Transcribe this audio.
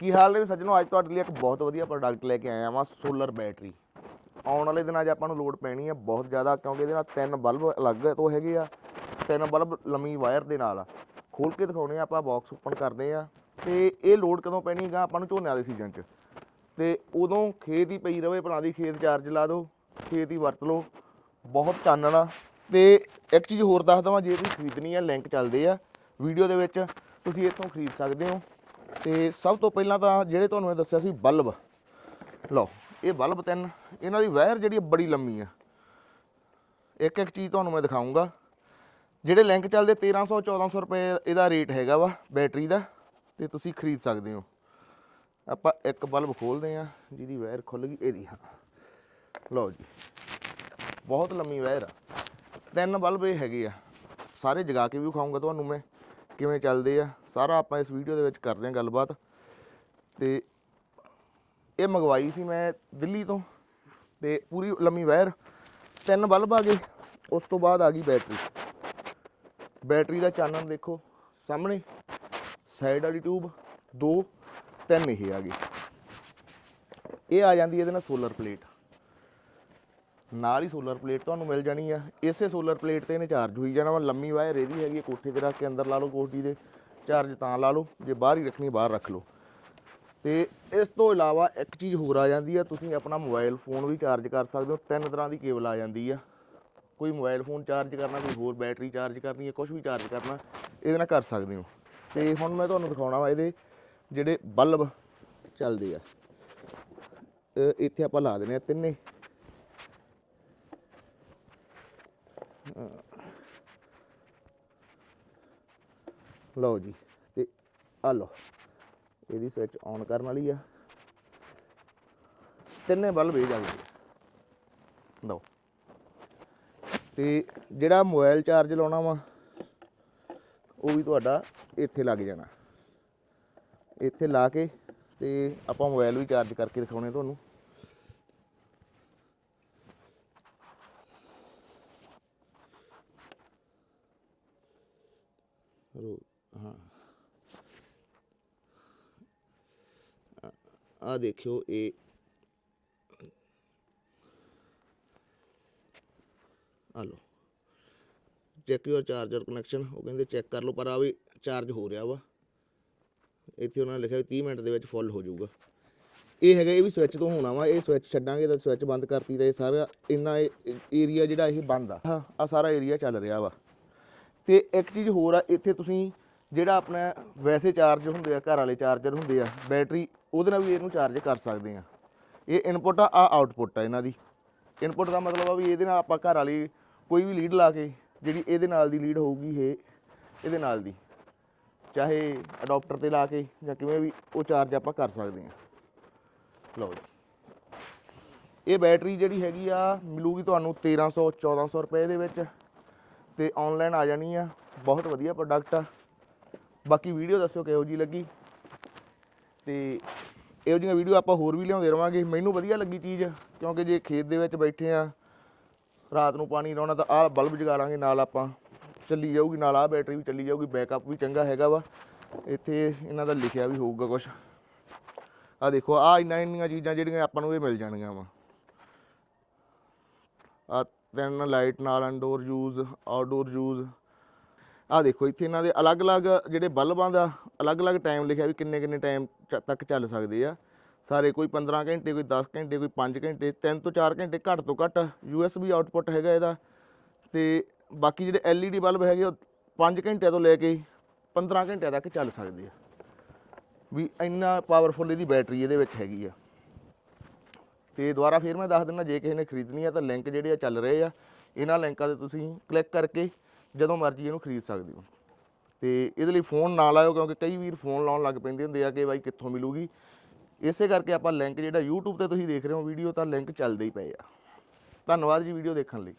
ਕੀ ਹਾਲ ਨੇ ਵੀ ਸੱਜਣੋ? ਅੱਜ ਤੁਹਾਡੇ ਲਈ ਇੱਕ ਬਹੁਤ ਵਧੀਆ ਪ੍ਰੋਡਕਟ ਲੈ ਕੇ ਆਇਆ ਵਾਂ ਸੋਲਰ ਬੈਟਰੀ ਆਉਣ ਵਾਲੇ ਦਿਨਾਂ 'ਚ ਆਪਾਂ ਨੂੰ ਲੋਡ ਪੈਣੀ ਆ ਬਹੁਤ ਜ਼ਿਆਦਾ, ਕਿਉਂਕਿ ਇਹਦੇ ਨਾਲ ਤਿੰਨ ਬਲਬ ਅਲੱਗ ਤੋਂ ਹੈਗੇ ਆ, ਤਿੰਨ ਬਲਬ ਲੰਮੀ ਵਾਇਰ ਦੇ ਨਾਲ। ਆ ਖੋਲ ਕੇ ਦਿਖਾਉਣੇ ਆ, ਆਪਾਂ ਬਾਕਸ ਓਪਨ ਕਰਦੇ ਆ, ਤੇ ਇਹ ਲੋਡ ਕਦੋਂ ਪੈਣੀ ਹੈਗਾ ਆਪਾਂ ਨੂੰ ਝੋਨੇ ਵਾਲੇ ਸੀਜ਼ਨ 'ਚ? ਤੇ ਉਦੋਂ ਖੇਤ ਹੀ ਪਈ ਰਵੇ, ਭਲਾ ਦੀ ਖੇਤ ਚਾਰਜ ਲਾ ਦਿਓ ਖੇਤ ਹੀ ਵਰਤ ਲਓ, ਬਹੁਤ ਚਾਨਣਾ ਆ। ਤੇ ਇੱਕ ਚੀਜ਼ ਹੋਰ ਦੱਸ ਦਵਾਂ, ਜੇ ਤੁਸੀਂ ਖਰੀਦਣੀ ਆ ਲਿੰਕ ਚੱਲਦੇ ਆ। ਵੀਡੀਓ ਦੇ ਵਿੱਚ ਤੁਸੀਂ ਇੱਥੋਂ ਖਰੀਦ ਸਕਦੇ ਹੋ। ਤੇ ਸਭ ਤੋਂ ਪਹਿਲਾਂ ਤਾਂ ਜਿਹੜੇ ਤੁਹਾਨੂੰ ਮੈਂ ਦੱਸਿਆ ਸੀ ਬਲਬ। ਲਓ, ਇਹ ਬਲਬ ਤਿੰਨ, ਇਹਨਾਂ ਦੀ ਵਾਇਰ ਜਿਹੜੀ ਆ ਬੜੀ ਲੰਮੀ ਆ। ਇੱਕ ਇੱਕ ਚੀਜ਼ ਤੁਹਾਨੂੰ ਮੈਂ ਦਿਖਾਉਂਗਾ ਜਿਹੜੇ ਲਿੰਕ ਚੱਲਦੇ 1300 1400 ਰੁਪਏ ਇਹਦਾ ਰੇਟ ਹੈਗਾ ਵਾ ਬੈਟਰੀ ਦਾ, ਤੇ ਤੁਸੀਂ ਖਰੀਦ ਸਕਦੇ ਹੋ। ਆਪਾਂ ਇੱਕ ਬਲਬ ਖੋਲਦੇ ਆ ਜਿਹਦੀ ਵਾਇਰ ਖੁੱਲ ਗਈ, ਇਹਦੀ ਹਾਂ। ਲਓ ਜੀ, ਬਹੁਤ ਲੰਮੀ ਵਾਇਰ ਆ। ਤਿੰਨ ਬਲਬ ਇਹ ਹੈਗੇ ਆ। ਸਾਰੇ ਜਗਾ ਕੇ ਵੀ ਵਿਖਾਉਂਗਾ ਤੁਹਾਨੂੰ ਮੈਂ। ਕਿਵੇਂ ਚੱਲਦੇ ਆ, ਸਾਰਾ ਆਪਾਂ ਇਸ ਵੀਡੀਓ ਦੇ ਵਿੱਚ ਕਰਦੇ ਆ ਗੱਲਬਾਤ। ਤੇ ਇਹ ਮੰਗਵਾਈ ਸੀ ਮੈਂ ਦਿੱਲੀ ਤੋਂ, ਤੇ ਪੂਰੀ ਲੰਮੀ ਵਾਇਰ ਤਿੰਨ ਬਲਬ ਆ ਗਏ, ਉਸ ਤੋਂ ਬਾਅਦ ਆ ਗਈ ਬੈਟਰੀ। ਬੈਟਰੀ ਦਾ ਚਾਨਣ ਦੇਖੋ ਸਾਹਮਣੇ ਸਾਈਡ ਵਾਲੀ ਟਿਊਬ ਦੋ, ਤਿੰਨ ਇਹ ਆ ਗਏ। ਇਹ ਆ ਜਾਂਦੀ ਇਹਦੇ ਨਾਲ ਸੋਲਰ ਪਲੇਟ ਨਾਲ ਹੀ ਸੋਲਰ ਪਲੇਟ ਤੁਹਾਨੂੰ ਮਿਲ ਜਾਣੀ ਆ। ਇਸੇ ਸੋਲਰ ਪਲੇਟ ਤੇ ਇਹਨੇ ਚਾਰਜ ਹੋਈ ਜਾਣਾ ਵਾ। ਲੰਮੀ ਵਾਇਰ ਇਹਦੀ ਹੈਗੀ ਆ, ਕੋਠੇ ਤੇ ਰੱਖ ਕੇ ਅੰਦਰ ਲਾ ਲਓ ਕੋਠੀ ਦੇ। ਚਾਰਜ ਤਾਂ ਲਾ ਲਓ ਜੇ ਬਾਹਰ ਹੀ ਰੱਖਣੀ ਬਾਹਰ ਰੱਖ ਲਓ। ਤੇ ਇਸ ਤੋਂ ਇਲਾਵਾ ਇੱਕ ਚੀਜ਼ ਹੋਰ ਆ ਜਾਂਦੀ ਆ ਤੁਸੀਂ ਆਪਣਾ ਮੋਬਾਈਲ ਫੋਨ ਵੀ ਚਾਰਜ ਕਰ ਸਕਦੇ ਹੋ। ਤਿੰਨ ਤਰ੍ਹਾਂ ਦੀ ਕੇਬਲ ਆ ਜਾਂਦੀ ਆ। ਕੋਈ ਮੋਬਾਈਲ ਫੋਨ ਚਾਰਜ ਕਰਨਾ ਕੋਈ ਹੋਰ ਬੈਟਰੀ ਚਾਰਜ ਕਰਨੀ ਹੈ ਕੁਝ ਵੀ ਚਾਰਜ ਕਰਨਾ ਇਹਦੇ ਨਾਲ ਕਰ ਸਕਦੇ ਹੋ। ਤੇ ਹੁਣ ਮੈਂ ਤੁਹਾਨੂੰ ਦਿਖਾਉਣਾ ਵਾ ਇਹਦੇ ਜਿਹੜੇ ਬਲਬ ਚੱਲਦੇ ਆ। ਇੱਥੇ ਆਪਾਂ ਲਾ ਦਿੰਦੇ ਆ ਤਿੰਨੇ। ਲਓ ਜੀ, ਤੇ ਆ ਲਓ, ਇਹਦੀ ਸਵਿਚ ਆਨ ਕਰਨ ਵਾਲੀ ਆ। ਤਿੰਨੇ ਬਲਬ ਇਹ ਜਲਦੇ ਲਓ। ਤੇ ਜਿਹੜਾ ਮੋਬਾਈਲ ਚਾਰਜ ਲਾਉਣਾ ਵਾ, ਉਹ ਵੀ ਤੁਹਾਡਾ ਇੱਥੇ ਲੱਗ ਜਾਣਾ। ਇੱਥੇ ਲਾ ਕੇ ਤੇ ਆਪਾਂ ਮੋਬਾਈਲ ਵੀ ਚਾਰਜ ਕਰਕੇ ਦਿਖਾਉਣੇ ਤੁਹਾਨੂੰ। ਰੋ ਹਾਂ ਆ ਦੇਖਿਓ ਇਹ ਆ ਲਓ ਚੈੱਕ ਯੂਰ ਚਾਰਜਰ ਕਨੈਕਸ਼ਨ ਉਹ ਕਹਿੰਦੇ ਚੈੱਕ ਕਰ ਲਓ, ਪਰ ਆ ਵੀ ਚਾਰਜ ਹੋ ਰਿਹਾ ਵਾ। ਇੱਥੇ ਉਹਨਾਂ ਨੇ ਲਿਖਿਆ ਵੀ 30 ਮਿੰਟ ਦੇ ਵਿੱਚ ਫੁੱਲ ਹੋ ਜਾਊਗਾ। ਇਹ ਹੈਗਾ, ਇਹ ਵੀ ਸਵਿਚ ਤੋਂ ਹੋਣਾ ਵਾ, ਇਹ ਸਵਿਚ ਛੱਡਾਂਗੇ ਤਾਂ ਸਵਿਚ ਬੰਦ ਕਰਤੀ ਤਾਂ ਇਹ ਸਾਰਾ ਇੰਨਾ ਏਰੀਆ ਜਿਹੜਾ ਇਹ ਬੰਦ ਆ। ਆ ਸਾਰਾ ਏਰੀਆ ਚੱਲ ਰਿਹਾ ਵਾ। ਤੇ ਇੱਕ ਚੀਜ਼ ਹੋਰ ਆ, ਇੱਥੇ ਤੁਸੀਂ ਜਿਹੜਾ ਆਪਣਾ ਵੈਸੇ ਚਾਰਜ ਹੁੰਦੇ ਆ, ਘਰ ਵਾਲੇ ਚਾਰਜਰ ਹੁੰਦੇ ਆ ਬੈਟਰੀ ਉਹਦੇ ਨਾਲ ਵੀ ਇਹਨੂੰ ਚਾਰਜ ਕਰ ਸਕਦੇ ਆ। ਇਹ ਇਨਪੁੱਟ ਆ ਆ ਆਊਟਪੁੱਟ ਆ ਇਹਨਾਂ ਦੀ। ਇਨਪੁੱਟ ਦਾ ਮਤਲਬ ਆ ਵੀ ਇਹਦੇ ਨਾਲ ਆਪਾਂ ਘਰ ਵਾਲੀ ਕੋਈ ਵੀ ਲੀਡ ਲਾ ਕੇ, ਜਿਹੜੀ ਇਹਦੇ ਨਾਲ ਦੀ ਲੀਡ ਹੋਊਗੀ ਇਹ, ਇਹਦੇ ਨਾਲ ਦੀ। ਚਾਹੇ ਅਡਾਪਟਰ ਤੇ ਲਾ ਕੇ ਜਾਂ ਕਿਵੇਂ ਵੀ ਉਹ ਚਾਰਜ ਆਪਾਂ ਕਰ ਸਕਦੇ ਆ। ਲਓ ਜੀ। ਇਹ ਬੈਟਰੀ ਜਿਹੜੀ ਹੈਗੀ ਆ, ਮਿਲੂਗੀ ਤੁਹਾਨੂੰ 1300 1400 ਰੁਪਏ ਦੇ ਵਿੱਚ। ਤੇ ਆਨਲਾਈਨ ਆ ਜਾਣੀ ਆ। ਬਹੁਤ ਵਧੀਆ ਪ੍ਰੋਡਕਟ ਆ। ਬਾਕੀ ਵੀਡੀਓ ਦੱਸਿਓ ਕਿਹੋ ਜੀ ਲੱਗੀ। ਤੇ ਇਹੋ ਜਿਹੀਆਂ ਵੀਡੀਓ ਆਪਾਂ ਹੋਰ ਵੀ ਲਿਆਉਂਦੇ ਰਵਾਂਗੇ। ਮੈਨੂੰ ਵਧੀਆ ਲੱਗੀ ਚੀਜ਼, ਕਿਉਂਕਿ ਜੇ ਖੇਤ ਦੇ ਵਿੱਚ ਬੈਠੇ ਆ, ਰਾਤ ਨੂੰ ਪਾਣੀ ਲਾਉਣਾ ਤਾਂ ਆਹ ਬਲਬ ਜਗਾ ਲਾਂਗੇ ਨਾਲ ਆਪਾਂ। ਚੱਲੀ ਜਾਊਗੀ, ਨਾਲ ਆਹ ਬੈਟਰੀ ਵੀ ਚੱਲੀ ਜਾਊਗੀ ਬੈਕਅਪ ਵੀ ਚੰਗਾ ਹੈਗਾ ਵਾ। ਇੱਥੇ ਇਹਨਾਂ ਦਾ ਲਿਖਿਆ ਵੀ ਹੋਊਗਾ ਕੁਝ ਆ ਦੇਖੋ ਆ ਇੰਨਾ ਇੰਨੀਆਂ ਚੀਜ਼ਾਂ ਜਿਹੜੀਆਂ ਆਪਾਂ ਨੂੰ ਇਹ ਮਿਲ ਜਾਣਗੀਆਂ ਵਾ। ਆ ਤਿੰਨ ਲਾਈਟ ਨਾਲ ਇਨਡੋਰ ਯੂਜ਼ ਆਊਟਡੋਰ ਯੂਜ਼ ਆ ਦੇਖੋ, ਇੱਥੇ ਇਹਨਾਂ ਦੇ ਅਲੱਗ-ਅਲੱਗ ਜਿਹੜੇ ਬਲਬਾਂ ਦਾ ਅਲੱਗ-ਅਲੱਗ ਟਾਈਮ ਲਿਖਿਆ ਵੀ ਕਿੰਨੇ ਕਿੰਨੇ ਟਾਈਮ ਤੱਕ ਚੱਲ ਸਕਦੇ ਆ। ਸਾਰੇ ਕੋਈ 15 ਘੰਟੇ, ਕੋਈ 10 ਘੰਟੇ, ਕੋਈ 5 ਘੰਟੇ 3 ਤੋਂ 4 ਘੰਟੇ ਘੱਟ ਤੋਂ ਘੱਟ USB ਆਊਟਪੁੱਟ ਹੈਗਾ ਇਹਦਾ। ਤੇ ਬਾਕੀ ਜਿਹੜੇ LED ਬਲਬ ਹੈਗੇ ਉਹ 5 ਘੰਟਿਆਂ ਤੋਂ ਲੈ ਕੇ 15 ਘੰਟਿਆਂ ਤੱਕ ਚੱਲ ਸਕਦੇ ਆ। ਵੀ ਇੰਨਾ ਪਾਵਰਫੁਲ ਇਹਦੀ ਬੈਟਰੀ ਇਹਦੇ ਵਿੱਚ ਹੈਗੀ ਆ। ਤੇ ਦੁਬਾਰਾ ਫਿਰ ਮੈਂ ਦੱਸ ਦਿੰਦਾ ਜੇ ਕਿਸੇ ਨੇ ਖਰੀਦਣੀ ਆ ਤਾਂ ਲਿੰਕ ਜਿਹੜੇ ਆ ਚੱਲ ਰਹੇ ਆ, ਇਹਨਾਂ ਲਿੰਕਾਂ ਤੇ ਤੁਸੀਂ ਕਲਿੱਕ ਕਰਕੇ ਜਦੋਂ ਮਰਜ਼ੀ ਇਹਨੂੰ ਖਰੀਦ ਸਕਦੇ ਹੋ। ਤੇ ਇਹਦੇ ਲਈ ਫੋਨ ਨਾ ਲਾਇਓ, ਕਿਉਂਕਿ ਕਈ ਵੀਰ ਫੋਨ ਲਾਉਣ ਲੱਗ ਪੈਂਦੇ ਹੁੰਦੇ ਆ ਕਿ ਬਾਈ ਕਿੱਥੋਂ ਮਿਲੂਗੀ। ਇਸੇ ਕਰਕੇ ਆਪਾਂ ਲਿੰਕ ਜਿਹੜਾ YouTube ਤੇ ਤੁਸੀਂ ਦੇਖ ਰਹੇ ਹੋ ਵੀਡੀਓ ਤਾਂ ਲਿੰਕ ਚੱਲਦੇ ਹੀ ਪਏ ਆ। ਧੰਨਵਾਦ ਜੀ ਵੀਡੀਓ ਦੇਖਣ ਲਈ।